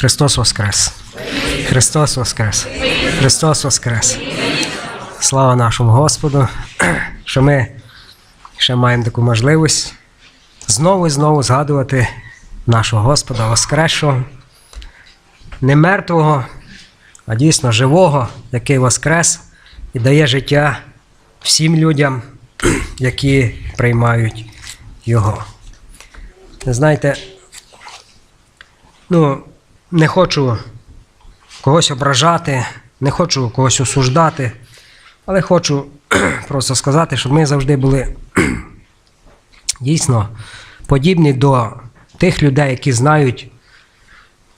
Христос Воскрес! Христос Воскрес! Христос Воскрес! Слава нашому Господу, що ми ще маємо таку можливість знову і знову згадувати нашого Господа Воскресшого, не мертвого, а дійсно живого, який Воскрес і дає життя всім людям, які приймають Його. Знаєте, ну, не хочу когось ображати, не хочу когось осуждати, але хочу просто сказати, щоб ми завжди були дійсно подібні до тих людей, які знають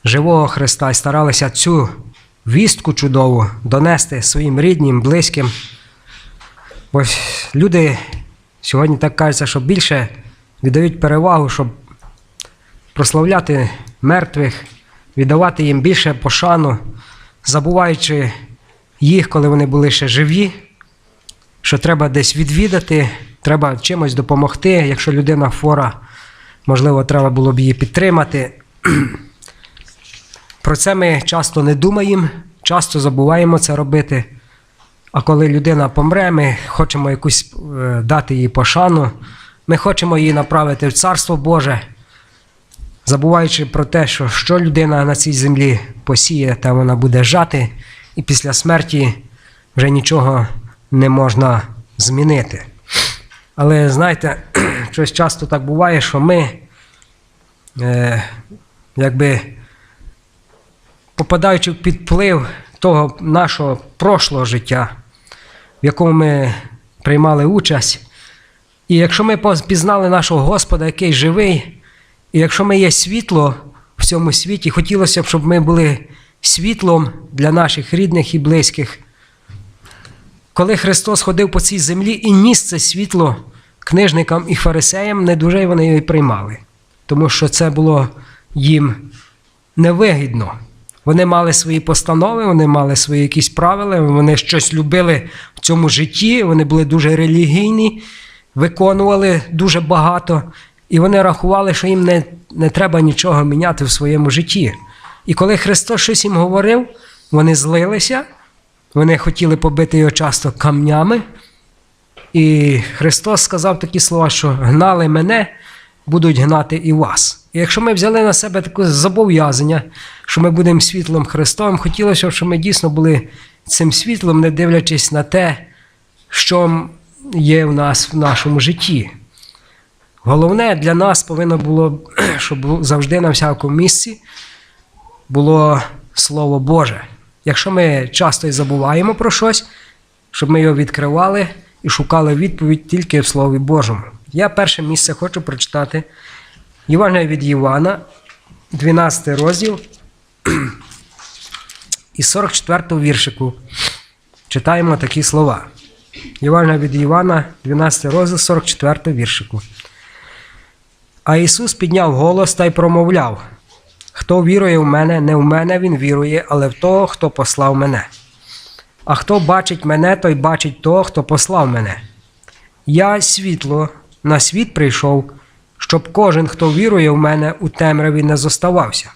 живого Христа і старалися цю вістку чудову донести своїм рідним, близьким. Бо люди сьогодні так кажеться, що більше віддають перевагу, щоб прославляти мертвих, віддавати їм більше пошану, забуваючи їх, коли вони були ще живі, що треба десь відвідати, треба чимось допомогти. Якщо людина хвора, можливо, треба було б її підтримати. Про це ми часто не думаємо, часто забуваємо це робити. А коли людина помре, ми хочемо якусь е, дати їй пошану, ми хочемо її направити в Царство Боже, забуваючи про те, що що людина на цій землі посіє, та вона буде жати, і після смерті вже нічого не можна змінити. Але знаєте, щось часто так буває, що ми е, якби попадаючи під вплив того нашого прошлого життя, в якому ми приймали участь. І якщо ми пізнали нашого Господа, який живий, і якщо ми є світло в цьому світі, хотілося б, щоб ми були світлом для наших рідних і близьких. Коли Христос ходив по цій землі і ніс це світло книжникам і фарисеям, не дуже вони його приймали, тому що це було їм невигідно. Вони мали свої постанови, вони мали свої якісь правила, вони щось любили в цьому житті, вони були дуже релігійні, виконували дуже багато, і вони рахували, що їм не, не треба нічого міняти в своєму житті. І коли Христос щось їм говорив, вони злилися, вони хотіли побити його часто камнями. І Христос сказав такі слова, що гнали мене, будуть гнати і вас. І якщо ми взяли на себе таке зобов'язання, що ми будемо світлом Христовим, хотілося б, щоб ми дійсно були цим світлом, не дивлячись на те, що є в нас в нашому житті. Головне для нас повинно було, щоб завжди на всякому місці було Слово Боже. Якщо ми часто і забуваємо про щось, щоб ми його відкривали і шукали відповідь тільки в Слові Божому. Я перше місце хочу прочитати Євангелія від Івана, 12 розділ і 44 віршику. Читаємо такі слова. Євангелія від Івана, 12 розділ, 44 віршику. А Ісус підняв голос та й промовляв: Хто вірує в мене, не в мене він вірує, але в того, хто послав мене. А хто бачить мене, той бачить того, хто послав мене. Я світло, на світ прийшов, щоб кожен, хто вірує в мене, у темряві не зоставався.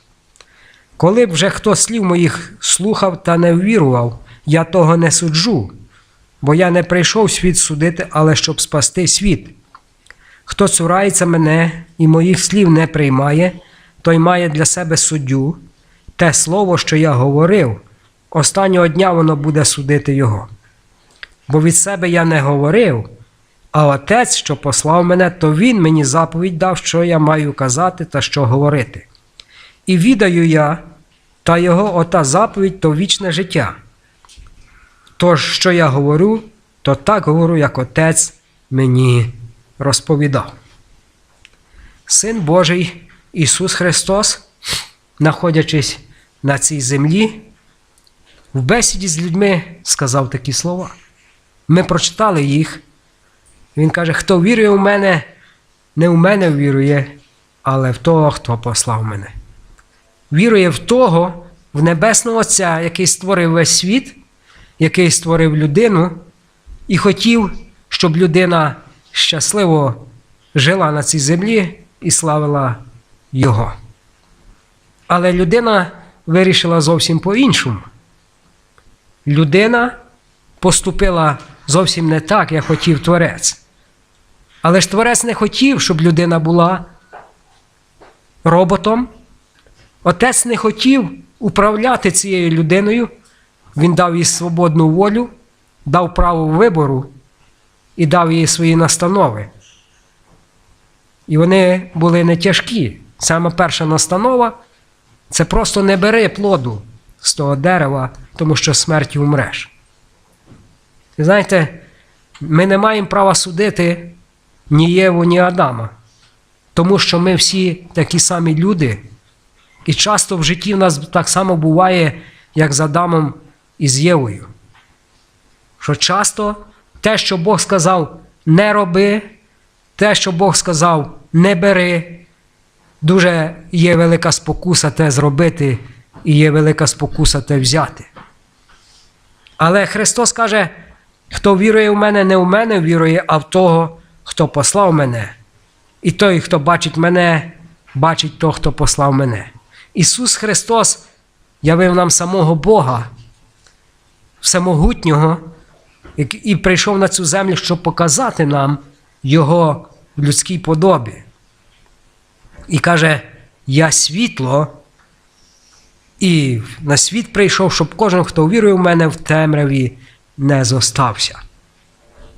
Коли б вже хто слів моїх слухав та не ввірував, я того не суджу, бо я не прийшов світ судити, але щоб спасти світ. Хто цурається мене і моїх слів не приймає, той має для себе суддю, те слово, що я говорив, останнього дня воно буде судити його. Бо від себе я не говорив, а отець, що послав мене, то він мені заповідь дав, що я маю казати та що говорити. І відаю я, та його ота заповідь то вічне життя. Тож, що я говорю, то так говорю, як отець мені розповідав. Син Божий Ісус Христос, знаходячись на цій землі, в бесіді з людьми сказав такі слова. Ми прочитали їх. Він каже: хто вірує в мене, не в мене вірує, але в того, хто послав мене. Вірує в того, в Небесного Отця, який створив весь світ, який створив людину, і хотів, щоб людина щасливо жила на цій землі і славила Його. Але людина вирішила зовсім по-іншому. Людина поступила зовсім не так, як хотів Творець. Але ж Творець не хотів, щоб людина була роботом. Отець не хотів управляти цією людиною. Він дав їй свободну волю, дав право вибору і дав їй свої настанови. І вони були не тяжкі. Саме перша настанова це просто не бери плоду з того дерева, тому що смертю умреш. І знаєте, ми не маємо права судити ні Єву, ні Адама, тому що ми всі такі самі люди, і часто в житті в нас так само буває, як з Адамом і з Євою. Що часто те, що Бог сказав, не роби, те, що Бог сказав, не бери, дуже є велика спокуса те зробити, і є велика спокуса те взяти. Але Христос каже, хто вірує в мене, не в мене вірує, а в того, хто послав мене. І той, хто бачить мене, бачить того, хто послав мене. Ісус Христос явив нам самого Бога, всемогутнього, і прийшов на цю землю, щоб показати нам Його в людській подобі. І каже: Я світло, і на світ прийшов, щоб кожен, хто вірує в мене в темряві, не зостався.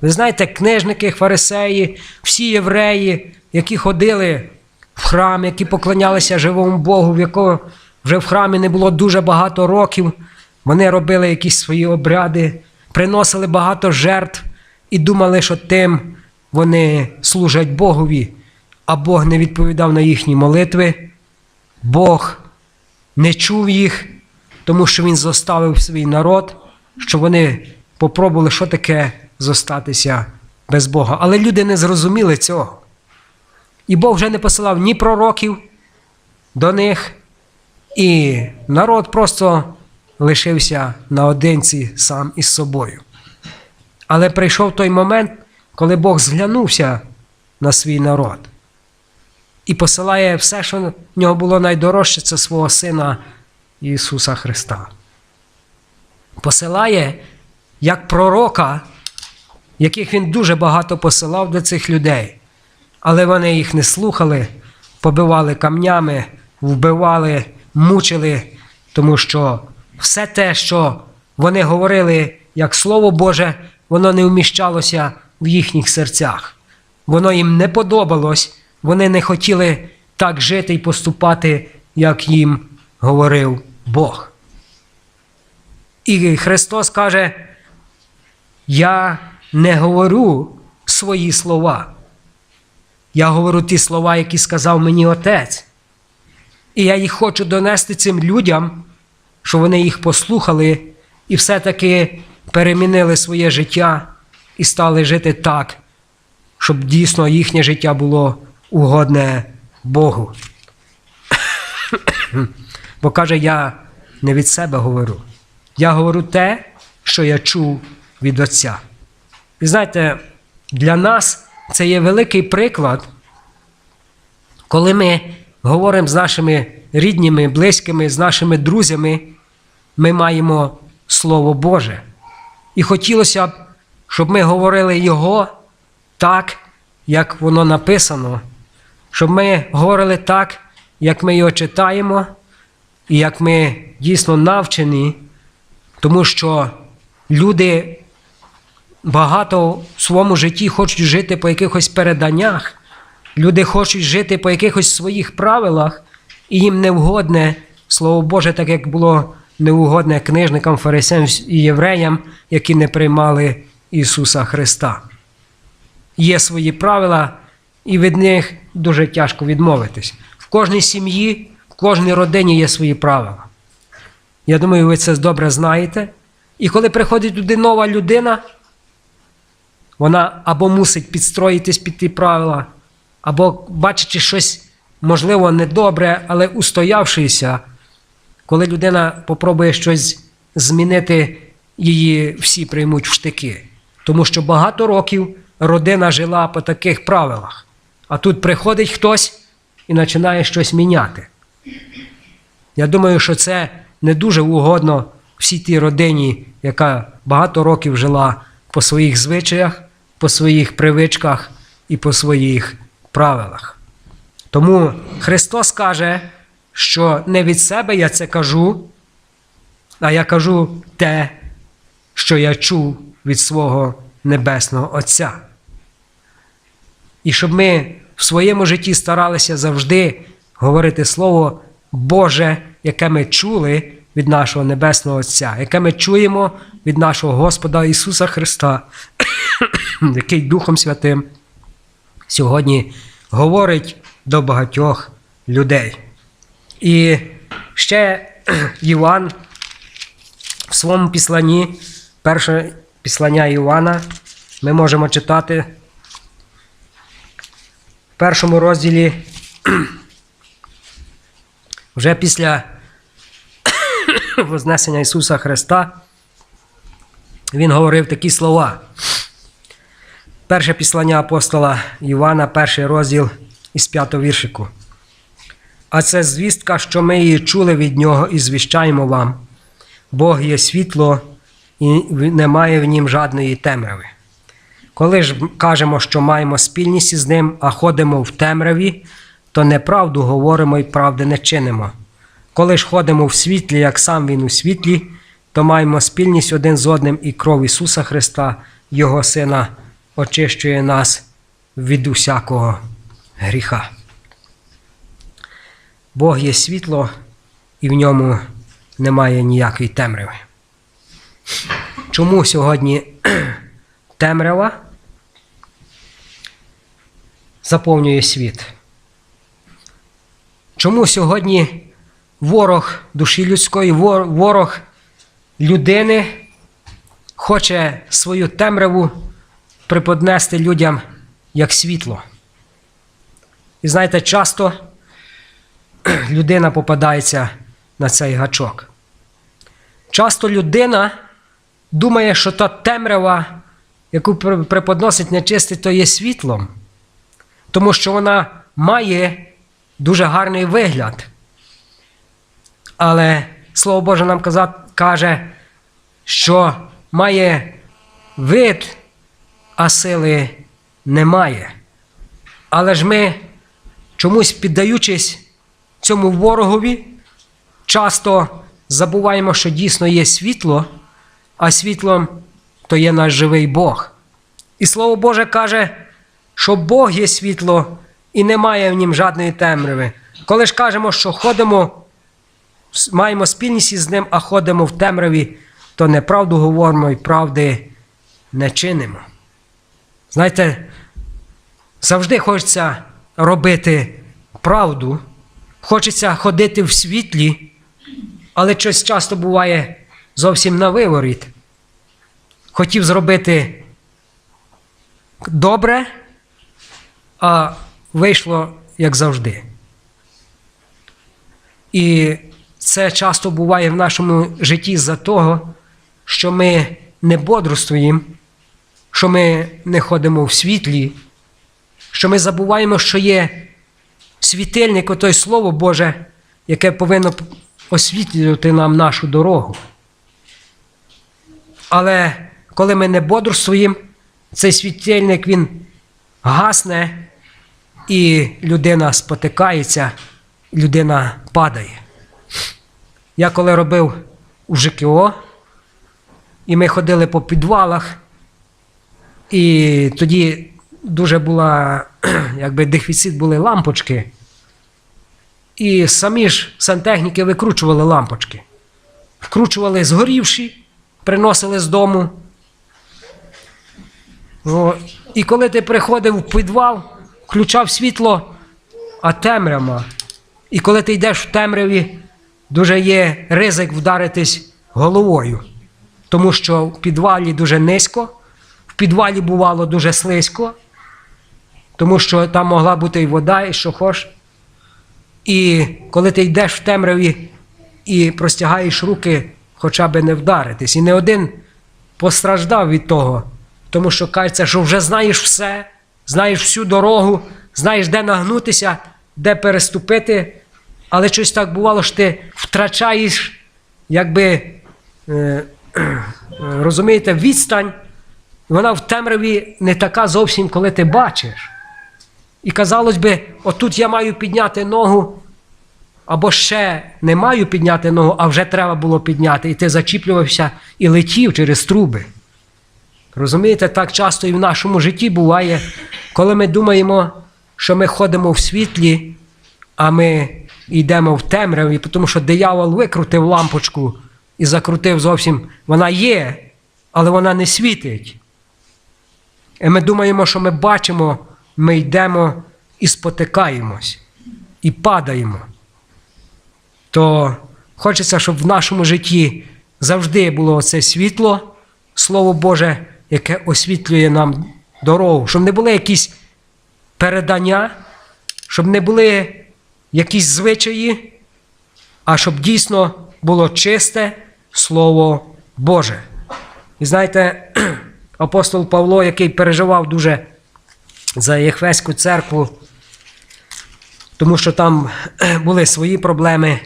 Ви знаєте, книжники, фарисеї, всі євреї, які ходили в храм, які поклонялися живому Богу, в якого вже в храмі не було дуже багато років, вони робили якісь свої обряди, приносили багато жертв і думали, що тим вони служать Богові, а Бог не відповідав на їхні молитви. Бог не чув їх, тому що Він зоставив свій народ, щоб вони попробували, що таке зостатися без Бога. Але люди не зрозуміли цього. І Бог вже не посилав ні пророків до них, і народ просто лишився наодинці сам із собою. Але прийшов той момент, коли Бог зглянувся на свій народ і посилає все, що в нього було найдорожче, це свого Сина Ісуса Христа. Посилає як пророка, яких він дуже багато посилав до цих людей. Але вони їх не слухали, побивали камнями, вбивали, мучили, тому що все те, що вони говорили як Слово Боже, воно не вміщалося в їхніх серцях. Воно їм не подобалось, вони не хотіли так жити і поступати, як їм говорив Бог. І Христос каже: Я не говорю свої слова. Я говорю ті слова, які сказав мені Отець. І я їх хочу донести цим людям, щоб вони їх послухали і все-таки перемінили своє життя і стали жити так, щоб дійсно їхнє життя було угодне Богу. Бо каже, я не від себе говорю. Я говорю те, що я чув від Отця. І знаєте, для нас це є великий приклад, коли ми говоримо з нашими рідними, близькими, з нашими друзями, ми маємо Слово Боже. І хотілося б, щоб ми говорили Його так, як воно написано, щоб ми говорили так, як ми його читаємо, і як ми дійсно навчені, тому що люди багато в своєму житті хочуть жити по якихось переданнях, люди хочуть жити по якихось своїх правилах, і їм невгодне Слово Боже, так як було неугодне книжникам, фарисеям і євреям, які не приймали Ісуса Христа. Є свої правила, і від них дуже тяжко відмовитись. В кожній сім'ї, в кожній родині є свої правила. Я думаю, ви це добре знаєте. І коли приходить туди нова людина, вона або мусить підстроїтись під ті правила, або бачачи щось, можливо, недобре, але устоявшися, коли людина попробує щось змінити, її всі приймуть в штики. Тому що багато років родина жила по таких правилах. А тут приходить хтось і починає щось міняти. Я думаю, що це не дуже угодно всій тій родині, яка багато років жила по своїх звичаях, по своїх привичках і по своїх правилах. Тому Христос каже, що не від себе я це кажу, а я кажу те, що я чув від свого Небесного Отця. І щоб ми в своєму житті старалися завжди говорити Слово Боже, яке ми чули від нашого Небесного Отця, яке ми чуємо від нашого Господа Ісуса Христа, який Духом Святим сьогодні говорить до багатьох людей. І ще Іван в своєму післанні, перше післання Івана, ми можемо читати в першому розділі, вже після Вознесення Ісуса Христа, Він говорив такі слова. Перше післання апостола Івана, перший розділ із п'ятого віршику. А це звістка, що ми її чули від нього і звіщаємо вам. Бог є світло, і немає в нім жадної темряви. Коли ж кажемо, що маємо спільність із ним, а ходимо в темряві, то неправду говоримо і правди не чинимо. Коли ж ходимо в світлі, як сам Він у світлі, то маємо спільність один з одним і кров Ісуса Христа, Його Сина, очищує нас від усякого гріха. Бог є світло, і в ньому немає ніякої темряви. Чому сьогодні темрява заповнює світ? Чому сьогодні ворог душі людської, ворог людини хоче свою темряву приподнести людям як світло? І знаєте, часто людина попадається на цей гачок. Часто людина думає, що та темрява, яку преподносить нечистий, то є світлом, тому що вона має дуже гарний вигляд. Але Слово Боже нам каже, що має вид, а сили немає. Але ж ми, чомусь піддаючись цьому ворогові, часто забуваємо, що дійсно є світло, а світлом то є наш живий Бог. І Слово Боже каже, що Бог є світло і немає в нім жадної темряви. Коли ж кажемо, що ходимо, маємо спільність із ним, а ходимо в темряві, то неправду говоримо і правди не чинимо. Знаєте, завжди хочеться робити правду, хочеться ходити в світлі, але щось часто буває зовсім на виворіт. Хотів зробити добре, а вийшло як завжди. І це часто буває в нашому житті з-за того, що ми не бодрствуємо, що ми не ходимо в світлі, що ми забуваємо, що є світильник, отой Слово Боже, яке повинно освітлювати нам нашу дорогу. Але коли ми не бодрствуємо, цей світильник він гасне, і людина спотикається, людина падає. Я коли робив у ЖКО, і ми ходили по підвалах, і тоді дуже була, якби дефіцит були лампочки. І самі ж сантехніки викручували лампочки. Вкручували згорівші, приносили з дому. О, і коли ти приходив в підвал, включав світло, а темрява. І коли ти йдеш в темряві, дуже є ризик вдаритись головою. Тому що в підвалі дуже низько, в підвалі бувало дуже слизько, тому що там могла бути і вода, і що хоч. І коли ти йдеш в темряві і простягаєш руки, хоча б не вдаритись. І не один постраждав від того, тому що кажеться, що вже знаєш все, знаєш всю дорогу, знаєш, де нагнутися, де переступити. Але щось так бувало, що ти втрачаєш якби, е, розумієте, відстань, вона в темряві не така зовсім, коли ти бачиш. І казалось би, отут я маю підняти ногу, або ще не маю підняти ногу, а вже треба було підняти. І ти зачіплювався і летів через труби. Розумієте, так часто і в нашому житті буває, коли ми думаємо, що ми ходимо в світлі, а ми йдемо в темряві, тому що диявол викрутив лампочку і закрутив зовсім. Вона є, але вона не світить. І ми думаємо, що ми бачимо, ми йдемо і спотикаємось, і падаємо. То хочеться, щоб в нашому житті завжди було це світло, Слово Боже, яке освітлює нам дорогу, щоб не були якісь передання, щоб не були якісь звичаї, а щоб дійсно було чисте Слово Боже. І знаєте, апостол Павло, який переживав дуже за Єхвеську церкву, тому що там були свої проблеми,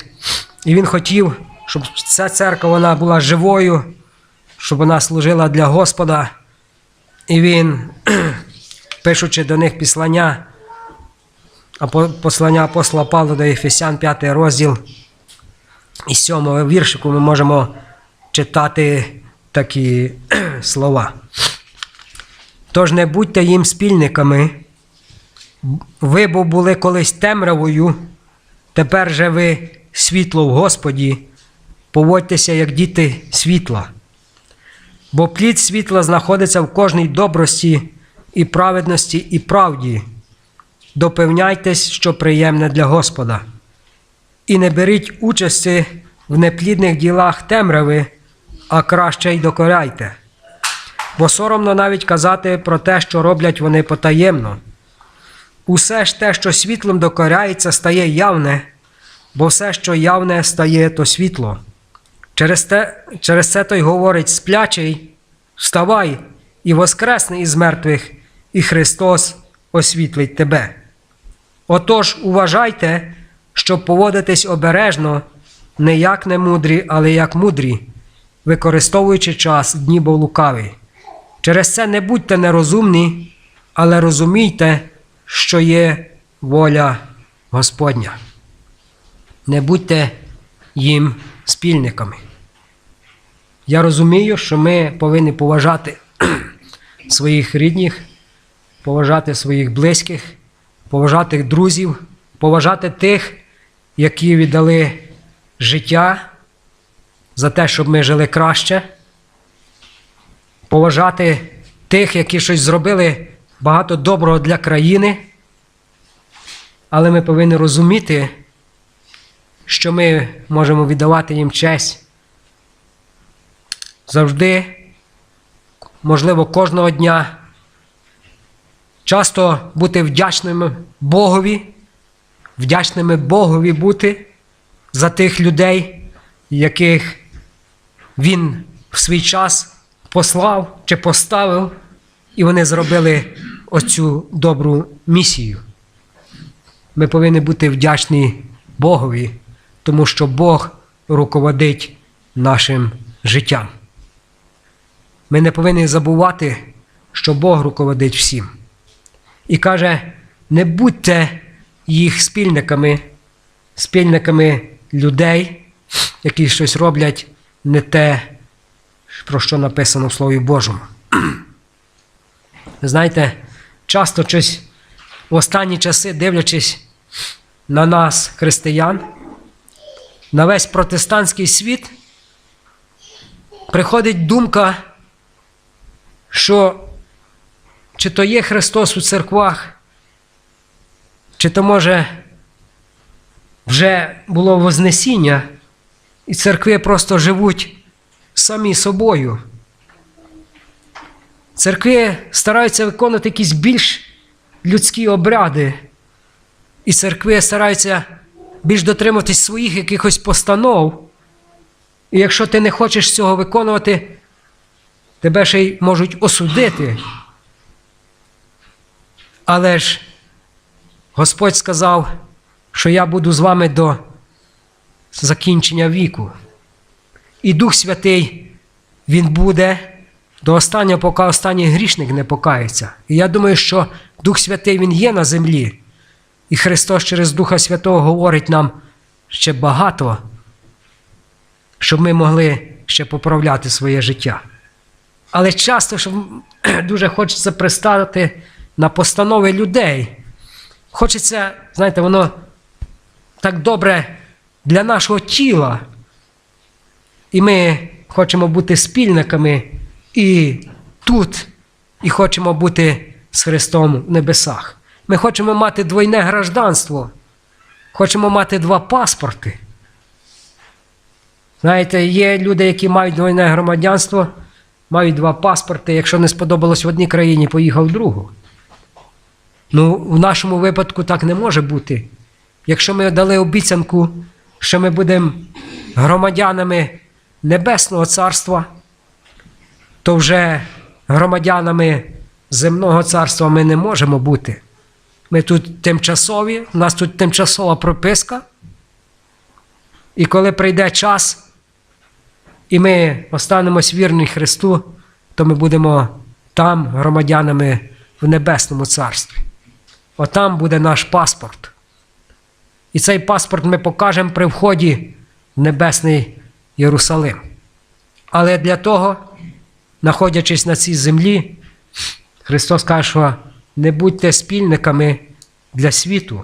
і він хотів, щоб ця церква вона була живою, щоб вона служила для Господа. І він, пишучи до них післання, послання апостола Павла до Ефесян, 5 розділ, і 7 віршику ми можемо читати такі слова. Тож не будьте їм спільниками. Ви бо були колись темрявою, тепер же ви світло в Господі, поводьтеся як діти світла. Бо плід світла знаходиться в кожній добрості і праведності і правді. Допевняйтесь, що приємне для Господа. І не беріть участі в неплідних ділах темряви, а краще й докоряйте. Бо соромно навіть казати про те, що роблять вони потаємно. Усе ж те, що світлом докоряється, стає явне, бо все, що явне, стає то світло. Через, те, через це той говорить сплячий, вставай і воскресни із мертвих, і Христос освітлить тебе. Отож, уважайте, щоб поводитись обережно, не як немудрі, але як мудрі, використовуючи час дні бо лукавий. Через це не будьте нерозумні, але розумійте, що є воля Господня. Не будьте їм спільниками. Я розумію, що ми повинні поважати своїх рідних, поважати своїх близьких, поважати друзів, поважати тих, які віддали життя за те, щоб ми жили краще, поважати тих, які щось зробили багато доброго для країни. Але ми повинні розуміти, що ми можемо віддавати їм честь завжди, можливо, кожного дня. Часто бути вдячними Богові, вдячними Богові бути за тих людей, яких Він в свій час послав чи поставив, і вони зробили оцю добру місію. Ми повинні бути вдячні Богові, тому що Бог руководить нашим життям. Ми не повинні забувати, що Бог руководить всім. І каже: не будьте їх спільниками, спільниками людей, які щось роблять не те, про що написано в Слові Божому. Знаєте, часто щось в останні часи, дивлячись на нас, християн, на весь протестантський світ, приходить думка, що чи то є Христос у церквах, чи то може вже було Вознесіння, і церкви просто живуть самі собою. Церкви стараються виконувати якісь більш людські обряди, і церкви стараються більш дотримуватись своїх якихось постанов. І якщо ти не хочеш цього виконувати, тебе ще й можуть осудити. Але ж Господь сказав, що я буду з вами до закінчення віку. І Дух Святий, Він буде до останнього, поки останній грішник не покається. І я думаю, що Дух Святий Він є на землі. І Христос через Духа Святого говорить нам ще багато, щоб ми могли ще поправляти своє життя. Але часто щоб, дуже хочеться пристати на постанови людей. Хочеться, знаєте, воно так добре для нашого тіла. І ми хочемо бути спільниками і тут, і хочемо бути з Христом в небесах. Ми хочемо мати двойне гражданство, хочемо мати два паспорти. Знаєте, є люди, які мають двойне громадянство, мають два паспорти. Якщо не сподобалось в одній країні, поїхав в другу. Ну, в нашому випадку так не може бути. Якщо ми дали обіцянку, що ми будемо громадянами Небесного Царства, то вже громадянами земного царства ми не можемо бути. Ми тут тимчасові, у нас тут тимчасова прописка. І коли прийде час, і ми останемось вірні Христу, то ми будемо там громадянами в Небесному Царстві. Отам буде наш паспорт. І цей паспорт ми покажемо при вході в Небесний Єрусалим. Але для того, знаходячись на цій землі, Христос каже, що не будьте спільниками для світу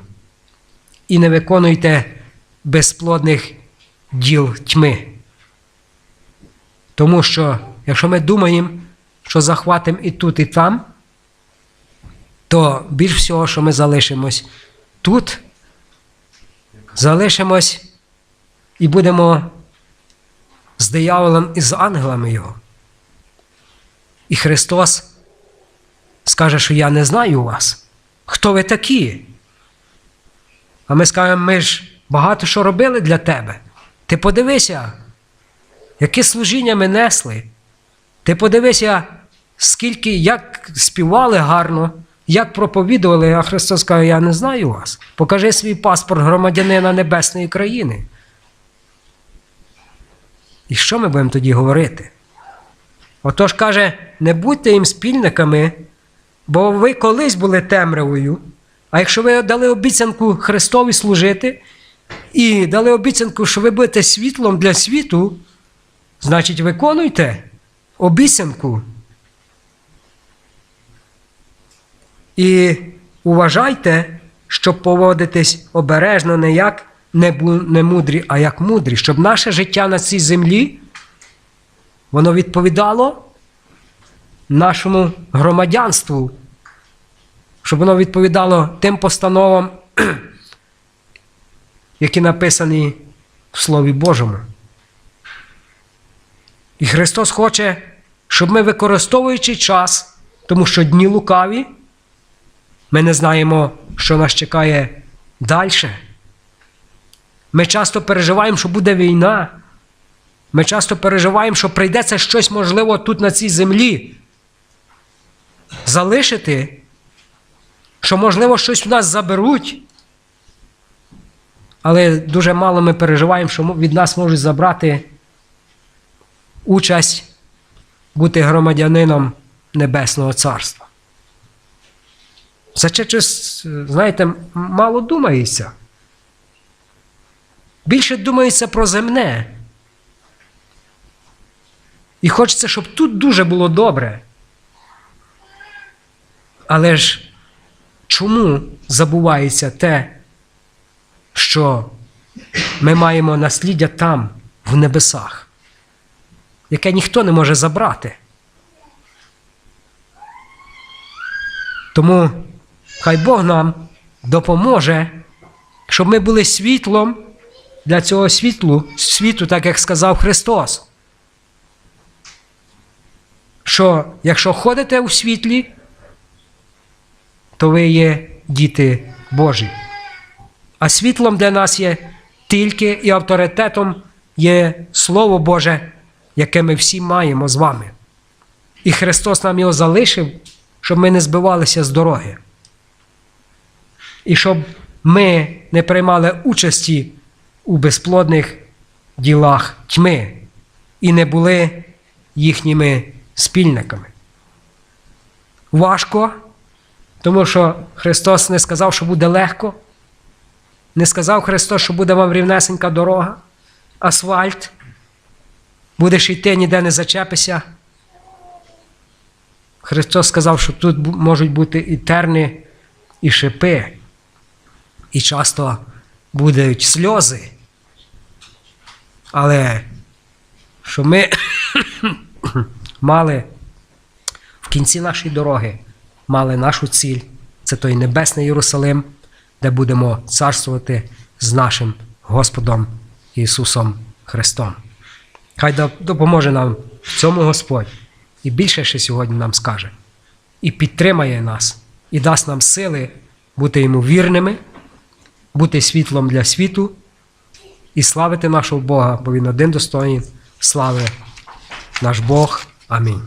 і не виконуйте безплодних діл тьми. Тому що, якщо ми думаємо, що захватимо і тут, і там, то більш всього, що ми залишимось тут, залишимось і будемо з дияволом і з ангелами його. І Христос скаже, що я не знаю вас. Хто ви такі? А ми скажемо, ми ж багато що робили для тебе. Ти подивися, яке служіння ми несли. Ти подивися, скільки, як співали гарно, як проповідували, а Христос каже, я не знаю вас. Покажи свій паспорт громадянина Небесної країни. І що ми будемо тоді говорити? Отож каже, не будьте їм спільниками, бо ви колись були темрявою. А якщо ви дали обіцянку Христові служити і дали обіцянку, що ви будете світлом для світу, значить виконуйте обіцянку. І уважайте, щоб поводитись обережно не як не, не мудрі, а як мудрі, щоб наше життя на цій землі воно відповідало нашому громадянству, щоб воно відповідало тим постановам, які написані в Слові Божому. І Христос хоче, щоб ми, використовуючи час, тому що дні лукаві, ми не знаємо, що нас чекає далі. Ми часто переживаємо, що буде війна. Ми часто переживаємо, що прийдеться щось можливо тут на цій землі. Залишити, що, можливо, щось у нас заберуть. Але дуже мало ми переживаємо, що від нас можуть забрати участь бути громадянином Небесного Царства. Це щось, знаєте, мало думається. Більше думається про земне. І хочеться, щоб тут дуже було добре. Але ж чому забувається те, що ми маємо насліддя там, в небесах, яке ніхто не може забрати? Тому хай Бог нам допоможе, щоб ми були світлом для цього світлу, світу, так як сказав Христос. Що якщо ходите у світлі, то ви є діти Божі. А світлом для нас є тільки і авторитетом є Слово Боже, яке ми всі маємо з вами. І Христос нам його залишив, щоб ми не збивалися з дороги. І щоб ми не приймали участі у безплодних ділах тьми. і не були їхніми спільниками. Важко, тому що Христос не сказав, що буде легко. Не сказав Христос, що буде вам рівнесенька дорога, асфальт. Будеш йти, ніде не зачепися. Христос сказав, що тут можуть бути і терни, і шипи, і часто будуть сльози. Але що ми мали в кінці нашої дороги, мали нашу ціль, це той небесний Єрусалим, де будемо царствувати з нашим Господом Ісусом Христом. Хай допоможе нам в цьому Господь і більше ще сьогодні нам скаже, і підтримає нас, і дасть нам сили бути йому вірними, бути світлом для світу і славити нашого Бога, бо Він один достойний слави, наш Бог. Амінь.